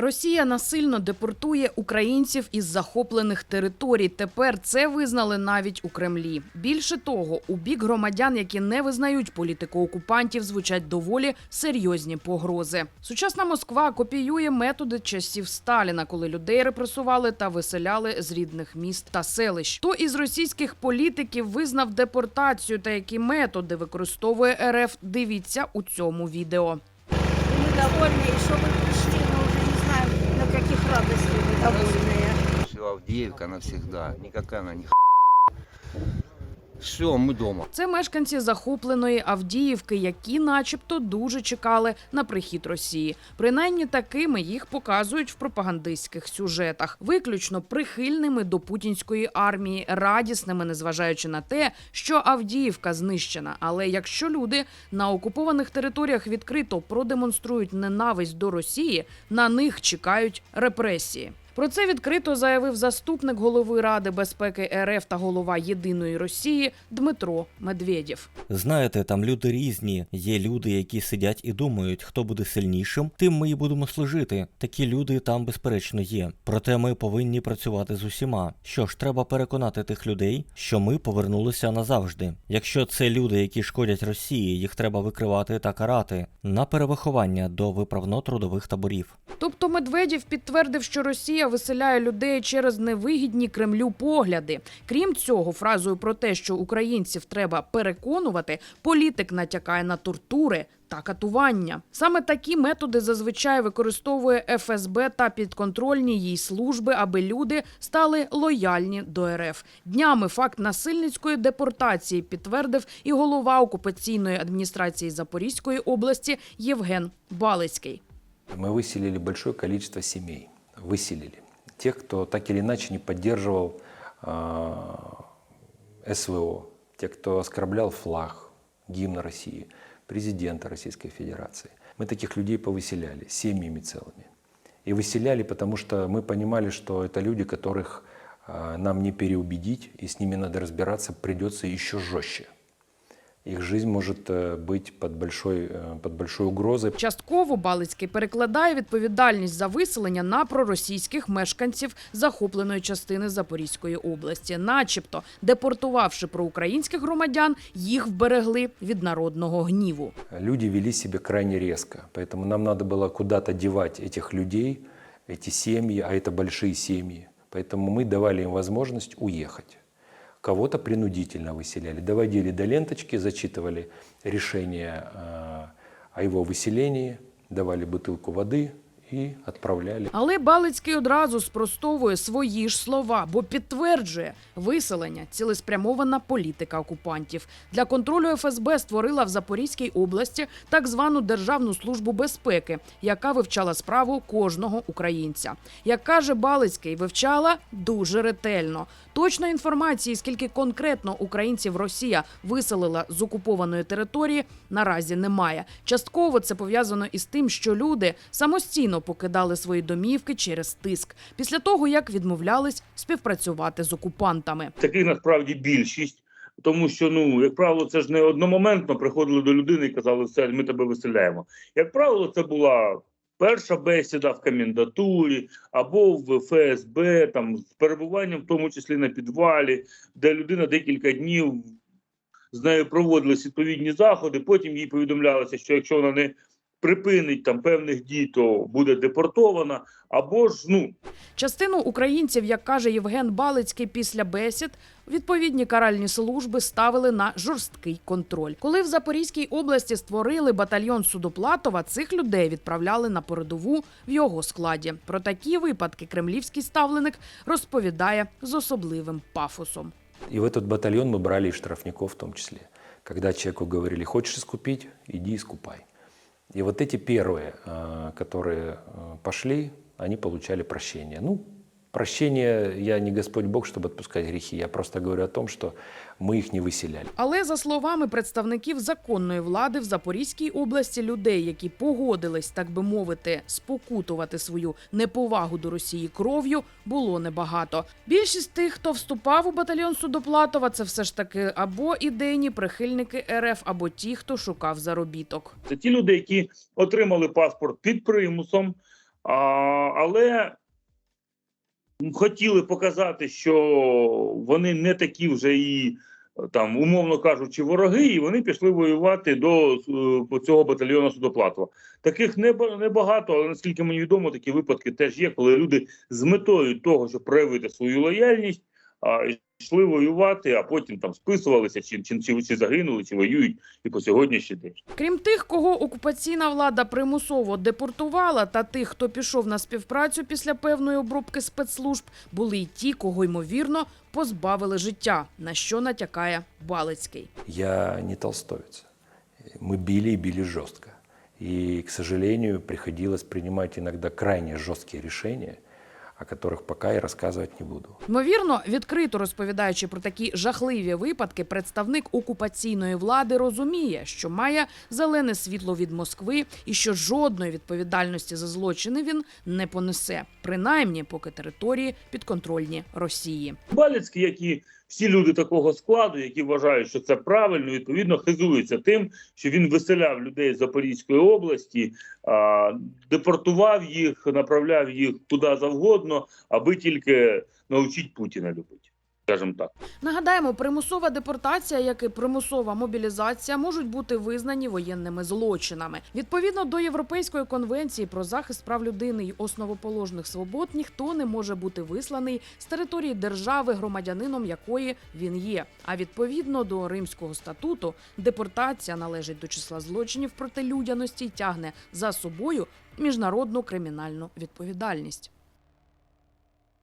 Росія насильно депортує українців із захоплених територій. Тепер це визнали навіть у Кремлі. Більше того, у бік громадян, які не визнають політику окупантів, звучать доволі серйозні погрози. Сучасна Москва копіює методи часів Сталіна, коли людей репресували та виселяли з рідних міст та селищ. Хто із російських політиків визнав депортацію та які методи використовує РФ? Дивіться у цьому відео. Мы довольны, и что вы радостях вы довольные. Все, Авдеевка навсегда. Никакая она не Все, мы дома. Це мешканці захопленої Авдіївки, які, начебто, дуже чекали на прихід Росії. Принаймні такими їх показують в пропагандистських сюжетах, виключно прихильними до путінської армії, радісними, незважаючи на те, що Авдіївка знищена. Але якщо люди на окупованих територіях відкрито продемонструють ненависть до Росії, на них чекають репресії. Про це відкрито заявив заступник голови Ради безпеки РФ та голова Єдиної Росії Дмитро Медведєв. Знаєте, там люди різні. Є люди, які сидять і думають, хто буде сильнішим, тим ми і будемо служити. Такі люди там безперечно є. Проте ми повинні працювати з усіма. Що ж, треба переконати тих людей, що ми повернулися назавжди. Якщо це люди, які шкодять Росії, їх треба викривати та карати на перевиховання до виправно-трудових таборів. Тобто Медведєв підтвердив, що Росія виселяє людей через невигідні Кремлю погляди. Крім цього, фразою про те, що українців треба переконувати, політик натякає на тортури. Та катування саме такі методи зазвичай використовує ФСБ та підконтрольні їй служби, аби люди стали лояльні до РФ. Днями факт насильницької депортації підтвердив і голова окупаційної адміністрації Запорізької області Євген Балицький. Мы выселили большое количество семей. Выселили. Тех, кто так или иначе не поддерживал э, СВО, тех, кто оскорблял флаг, гимн России, президента Российской Федерации. Мы таких людей повыселяли семьями целыми. И выселяли, потому что мы понимали, что это люди, которых э, нам не переубедить, и с ними надо разбираться придется еще жестче. Их жизнь может э, быть под большой, э, под большой угрозой. Частково Балицький перекладає відповідальність за виселення на проросійських мешканців захопленої частини Запорізької області, начебто депортувавши проукраїнських громадян, їх вберегли від народного гніву. Люди вели себя крайне резко, поэтому нам надо было куда-то девать этих людей, эти семьи, а это большие семьи. Поэтому мы давали им возможность уехать. Кого-то принудительно выселяли, доводили до ленточки, зачитывали решение э, о его выселении, давали бутылку воды и отправляли. Але Балицький одразу спростовує свої ж слова, бо підтверджує виселення цілеспрямована політика окупантів. Для контролю ФСБ створила в Запорізькій області так звану Державну службу безпеки, яка вивчала справу кожного українця. Як каже Балицький, вивчала дуже ретельно. Точної інформації, скільки конкретно українців Росія виселила з окупованої території, наразі немає. Частково це пов'язано із тим, що люди самостійно покидали свої домівки через тиск після того, як відмовлялись співпрацювати з окупантами. таких насправді більшість, тому що ну, як правило, це ж не одномоментно приходили до людини і казали, все, ми тебе виселяємо. Як правило, це була перша бесіда в комендатурі або в ФСБ, там з перебуванням, в тому числі на підвалі, де людина декілька днів з нею проводились відповідні заходи. Потім їй повідомлялося, що якщо вона не припинить там певних дій, то буде депортована, або ж ну Частину українців, як каже Євген Балицький, після бесід відповідні каральні служби ставили на жорсткий контроль. Коли в Запорізькій області створили батальйон Судоплатова, цих людей відправляли на передову в його складі. Про такі випадки кремлівський ставленик розповідає з особливим пафосом. И в этот батальон мы брали и штрафников в том числе. Когда человеку говорили, хочешь искупить, иди искупай. И вот эти первые, э, которые э, пошли, они получали прощение. Ну, прощение, я не Господь Бог, чтобы отпускать грехи. Я просто говорю о том, что мы их не выселяли. Але за словами представників законної влади в Запорізькій області, людей, які погодились, так би мовити, спокутувати свою неповагу до Росії кров'ю, було небагато. Більшість тих, хто вступав у батальйон Судоплатова, це все ж таки або ідейні прихильники РФ, або ті, хто шукав заробіток. Це ті люди, які отримали паспорт під примусом, А, але хотіли показати, що вони не такі вже і там, умовно кажучи, вороги, і вони пішли воювати до е, цього батальйону Судоплатова. Таких неба- небагато, але наскільки мені відомо, такі випадки теж є, коли люди з метою того, щоб проявити свою лояльність, йшли воювати, а потім там списувалися, чи, чи, чи, чи загинули, чи воюють і по сьогоднішній день. Крім тих, кого окупаційна влада примусово депортувала, та тих, хто пішов на співпрацю після певної обробки спецслужб, були й ті, кого ймовірно позбавили життя, на що натякає Балицький. Я не толстовец. Мы били и били жестко. И, к сожалению, приходилось принимать иногда крайне жесткие решения, о которых пока я рассказывать не буду. Ймовірно, відкрито розповідаючи про такі жахливі випадки, представник окупаційної влади розуміє, що має зелене світло від Москви і що жодної відповідальності за злочини він не понесе, принаймні поки території підконтрольні Росії. Балицький, як і всі люди такого складу, які вважають, що це правильно, відповідно хизуються тим, що він виселяв людей з Запорізької області, а, депортував їх, направляв їх куди завгодно, аби тільки научить Путіна любити. Скажімо так. Нагадаємо, примусова депортація, як і примусова мобілізація, можуть бути визнані воєнними злочинами. Відповідно до Європейської конвенції про захист прав людини й основоположних свобод, ніхто не може бути висланий з території держави, громадянином якої він є. А відповідно до Римського статуту, депортація належить до числа злочинів проти людяності й тягне за собою міжнародну кримінальну відповідальність.